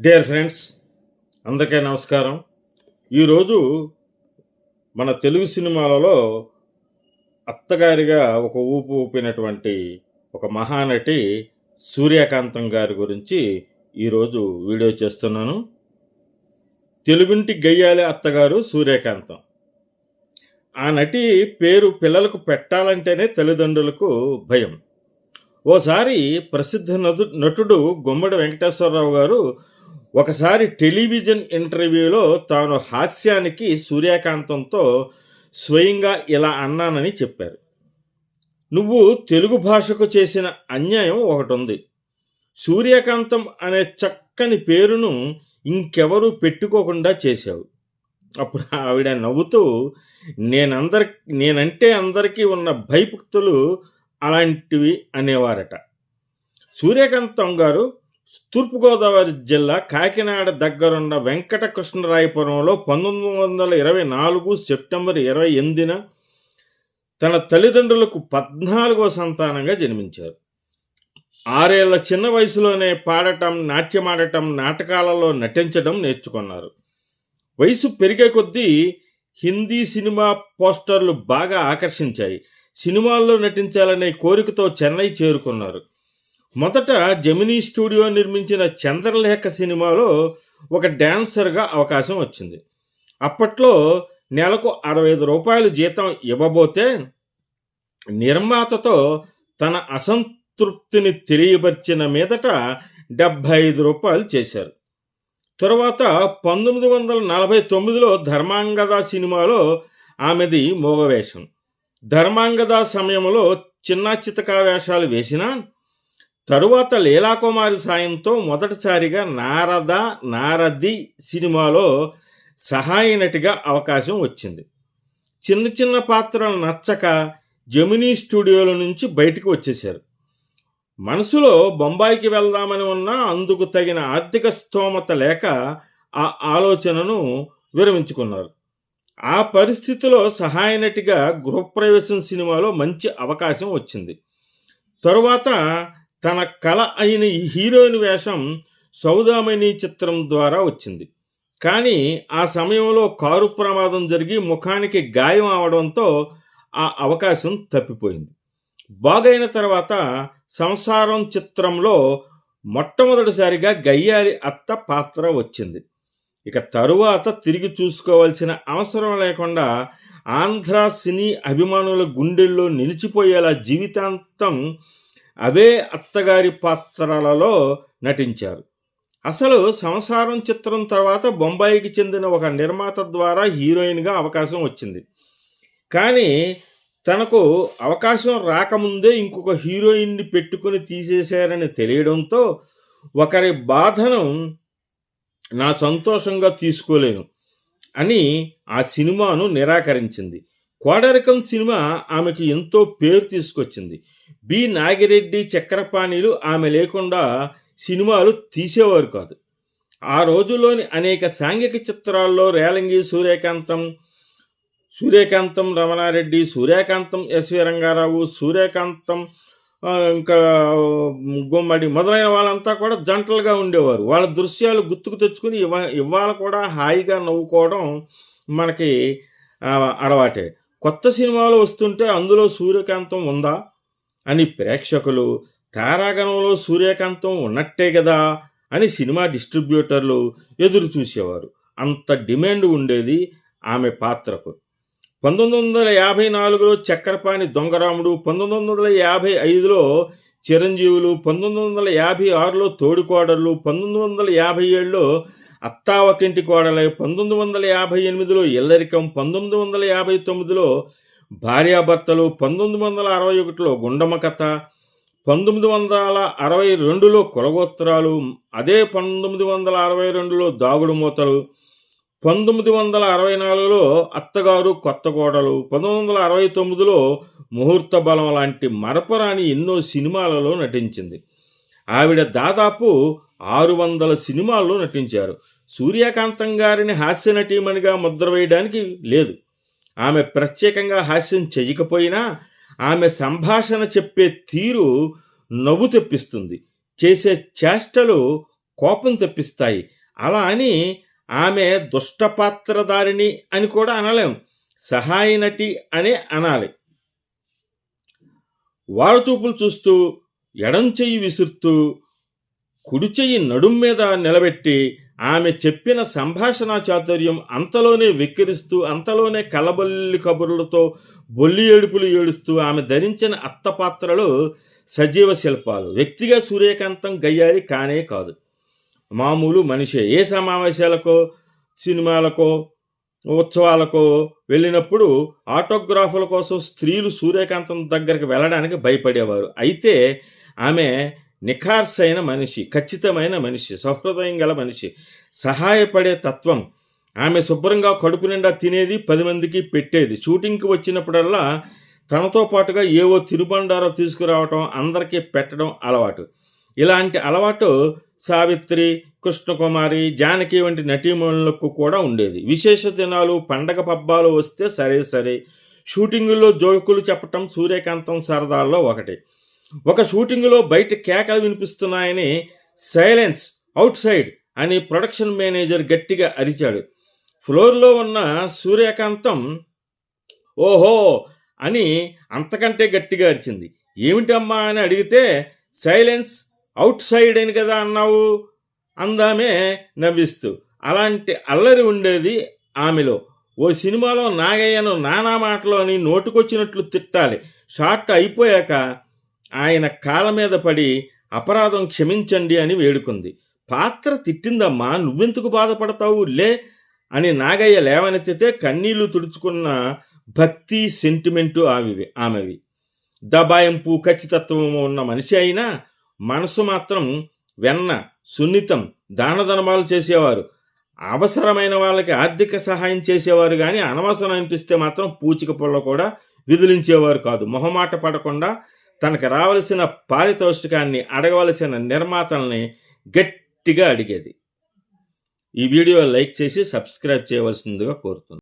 Dear friends అందరికీ నమస్కారం. ఈరోజు మన తెలుగు సినిమాలలో అత్తగారిగా ఒక ఊపు ఊపినటువంటి ఒక మహానటి సూర్యకాంతం గారి గురించి ఈరోజు వీడియో చేస్తున్నాను. తెలుగుంటి గయ్యాలి అత్తగారు సూర్యకాంతం. ఆ నటి పేరు పిల్లలకు పెట్టాలంటేనే తల్లిదండ్రులకు భయం. ఓసారి ప్రసిద్ధ నటుడు గుమ్మడి వెంకటేశ్వరరావు గారు ఒకసారి టెలివిజన్ ఇంటర్వ్యూలో తాను హాస్యానికి సూర్యకాంతంతో స్వయంగా ఇలా అన్నానని చెప్పారు. నువ్వు తెలుగు భాషకు చేసిన అన్యాయం ఒకటి ఉంది సూర్యకాంతం అనే చక్కని పేరును ఇంకెవరూ పెట్టుకోకుండా చేశావు. అప్పుడు ఆవిడ నవ్వుతూ నేనందరి నేనంటే అందరికీ ఉన్న భయభక్తులు అలాంటివి అనేవారట. సూర్యకాంతం గారు తూర్పుగోదావరి జిల్లా కాకినాడ దగ్గరున్న వెంకటకృష్ణరాయపురంలో పంతొమ్మిది వందల ఇరవై నాలుగు సెప్టెంబర్ ఇరవై ఎనిమిదిన తన తల్లిదండ్రులకు పద్నాలుగో సంతానంగా జన్మించారు. ఆరేళ్ళ చిన్న వయసులోనే పాడటం నాట్యమాడటం నాటకాలలో నటించడం నేర్చుకున్నారు. వయసు పెరిగే కొద్దీ హిందీ సినిమా పోస్టర్లు బాగా ఆకర్షించాయి. సినిమాల్లో నటించాలనే కోరికతో చెన్నై చేరుకున్నారు. మొదట జమినీ స్టూడియో నిర్మించిన చంద్రలేఖ సినిమాలో ఒక డాన్సర్గా అవకాశం వచ్చింది. అప్పట్లో నెలకు అరవై ఐదు రూపాయలు జీతం ఇవ్వబోతే నిర్మాతతో తన అసంతృప్తిని తెలియపరిచిన మీదట డెబ్భై ఐదు రూపాయలు చేశారు. తరువాత పంతొమ్మిది వందల నలభై తొమ్మిదిలో ధర్మాంగద సినిమాలో ఆమెది మోగవేషం. ధర్మాంగద సమయంలో చిన్న చితకా వేషాలు వేసినా తరువాత లీలాకుమారి సాయంతో మొదటిసారిగా నారద నారది సినిమాలో సహాయ నటిగా అవకాశం వచ్చింది. చిన్న చిన్న పాత్రలు నచ్చక జమినీ స్టూడియోల నుంచి బయటకు వచ్చేశారు. మనసులో బొంబాయికి వెళ్దామని ఉన్నా అందుకు తగిన ఆర్థిక స్తోమత లేక ఆ ఆలోచనను విరమించుకున్నారు. ఆ పరిస్థితిలో సహాయ నటిగా గృహప్రవేశం సినిమాలో మంచి అవకాశం వచ్చింది. తరువాత తన కళ అయిన ఈ హీరోయిన్ వేషం సౌదామణి చిత్రం ద్వారా వచ్చింది. కానీ ఆ సమయంలో కారు ప్రమాదం జరిగి ముఖానికి గాయం అవడంతో ఆ అవకాశం తప్పిపోయింది. బాగైన తర్వాత సంసారం చిత్రంలో మొట్టమొదటిసారిగా గయ్యాలి అత్త పాత్ర వచ్చింది. ఇక తరువాత తిరిగి చూసుకోవాల్సిన అవసరం లేకుండా ఆంధ్ర సినీ అభిమానుల గుండెల్లో నిలిచిపోయేలా జీవితాంతం అవే అత్తగారి పాత్రలలో నటించారు. అసలు సంసారం చిత్రం తర్వాత బొంబాయికి చెందిన ఒక నిర్మాత ద్వారా హీరోయిన్గా అవకాశం వచ్చింది. కానీ తనకు అవకాశం రాకముందే ఇంకొక హీరోయిన్ని పెట్టుకుని తీసేశారని తెలియడంతో ఒకరి బాధను నా సంతోషంగా తీసుకోలేను అని ఆ సినిమాను నిరాకరించింది. కోడరికం సినిమా ఆమెకు ఎంతో పేరు తీసుకొచ్చింది. బి. నాగిరెడ్డి చక్రపాణిలు ఆమె లేకుండా సినిమాలు తీసేవారు కాదు. ఆ రోజుల్లోని అనేక సాంఘిక చిత్రాల్లో రేలంగి సూర్యకాంతం సూర్యకాంతం రమణారెడ్డి సూర్యకాంతం ఎస్వి రంగారావు సూర్యకాంతం ఇంకా గుమ్మడి మొదలైన వాళ్ళంతా కూడా జంటలుగా ఉండేవారు. వాళ్ళ దృశ్యాలు గుర్తుకు తెచ్చుకుని ఇవ ఇవాళ కూడా హాయిగా నవ్వుకోవడం మనకి అలవాటే. కొత్త సినిమాలు వస్తుంటే అందులో సూర్యకాంతం ఉందా? అని ప్రేక్షకులు తారాగణంలో సూర్యకాంతం ఉన్నట్టే కదా అని సినిమా డిస్ట్రిబ్యూటర్లు ఎదురు చూసేవారు. అంత డిమాండ్ ఉండేది ఆమె పాత్రకు. పంతొమ్మిది వందల యాభై నాలుగులో చక్రపాణి దొంగరాముడు పంతొమ్మిది వందల యాభై ఐదులో చిరంజీవులు పంతొమ్మిది వందల యాభై ఆరులో తోడుకోడళ్ళు పంతొమ్మిది వందల యాభై ఏడులో అత్తావకింటి కోడలై పంతొమ్మిది వందల యాభై ఎనిమిదిలో ఇల్లరికం పంతొమ్మిది వందల యాభై తొమ్మిదిలో భార్యాభర్తలు పంతొమ్మిది వందల అరవై ఒకటిలో గుండమ్మ కథ పంతొమ్మిది వందల అరవై రెండులో కులగోత్రాలు అదే పంతొమ్మిది వందల అరవై రెండులో దాగుడు మూతలు పంతొమ్మిది వందల అరవై నాలుగులో అత్తగారు కొత్త కోడలు పంతొమ్మిది వందల అరవై తొమ్మిదిలో ముహూర్త బలం లాంటి మరపరాని ఎన్నో సినిమాలలో నటించింది. ఆవిడ దాదాపు ఆరు వందల సినిమాల్లో నటించారు. సూర్యకాంతం గారిని హాస్య నటీమణిగా ముద్ర వేయడానికి లేదు. ఆమె ప్రత్యేకంగా హాస్యం చేయకపోయినా ఆమె సంభాషణ చెప్పే తీరు నవ్వు తెప్పిస్తుంది. చేసే చేష్టలు కోపం తెప్పిస్తాయి. అలా అని ఆమె దుష్టపాత్రధారిణి అని కూడా అనలేం. సహాయ నటి అనే అనాలి. వారచూపులు చూస్తూ ఎడం చెయ్యి విసురుతూ కుడి చెయ్యి నడుం మీద నిలబెట్టి ఆమె చెప్పిన సంభాషణ చాతుర్యం అంతలోనే వెక్కిరిస్తూ అంతలోనే కలబొల్లి కబుర్లతో బొల్లి ఏడుపులు ఏడుస్తూ ఆమె ధరించిన అత్తపాత్రలు సజీవ శిల్పాలు. వ్యక్తిగా సూర్యకాంతం గయ్యాలి కానే కాదు. మామూలు మనిషే. ఏ సమావేశాలకో సినిమాలకో ఉత్సవాలకో వెళ్ళినప్పుడు ఆటోగ్రాఫుల కోసం స్త్రీలు సూర్యకాంతం దగ్గరికి వెళ్ళడానికి భయపడేవారు. అయితే ఆమె నిఖార్సైన మనిషి ఖచ్చితమైన మనిషి సహృదయం గల మనిషి సహాయపడే తత్వం. ఆమె శుభ్రంగా కడుపు నిండా తినేది పది మందికి పెట్టేది. షూటింగ్కి వచ్చినప్పుడల్లా తనతో పాటుగా ఏవో తిరుబండారో తీసుకురావటం అందరికీ పెట్టడం అలవాటు. ఇలాంటి అలవాటు సావిత్రి కృష్ణకుమారి జానకి వంటి నటీమణులకు కూడా ఉండేది. విశేష దినాలు పండగ పబ్బాలు వస్తే సరే సరే షూటింగుల్లో జోకులు చెప్పటం సూర్యకాంతం సరదాల్లో ఒకటి. ఒక షూటింగ్లో బయట కేకలు వినిపిస్తున్నాయని సైలెన్స్ అవుట్ సైడ్ అని ప్రొడక్షన్ మేనేజర్ గట్టిగా అరిచాడు. ఫ్లోర్లో ఉన్న సూర్యకాంతం ఓహో అని అంతకంటే గట్టిగా అరిచింది. ఏమిటమ్మా అని అడిగితే సైలెన్స్ అవుట్ సైడ్ అని కదా అన్నావు? అందామే నవ్విస్తూ. అలాంటి అల్లరి ఉండేది ఆమెలో. ఓ సినిమాలో నాగయ్యను నానా మాటలు అని నోటుకొచ్చినట్లు తిట్టాలి. షార్ట్ అయిపోయాక ఆయన కాళ్ళ మీద పడి అపరాధం క్షమించండి అని వేడుకుంది. పాత్ర తిట్టిందమ్మా నువ్వెందుకు బాధపడతావు? లే అని నాగయ్య లేవనెత్తితే కన్నీళ్ళు తుడుచుకున్న భక్తి సెంటిమెంటు ఆమెవి ఆమెవి. దబాయింపు ఖచ్చితత్వం ఉన్న మనిషి అయినా మనసు మాత్రం వెన్న సున్నితం దానధనమాలు చేసేవారు. అవసరమైన వాళ్ళకి ఆర్థిక సహాయం చేసేవారు కానీ అనవసరం అనిపిస్తే మాత్రం పూచిక పుల్ల కూడా విదిలించేవారు కాదు. మొహమాట పడకుండా తనకు రావలసిన పారితోషికాన్ని అడగవలసిన నిర్మాతల్ని గట్టిగా అడిగేది. ఈ వీడియో లైక్ చేసి సబ్స్క్రైబ్ చేయవలసిందిగా కోరుతున్నాను.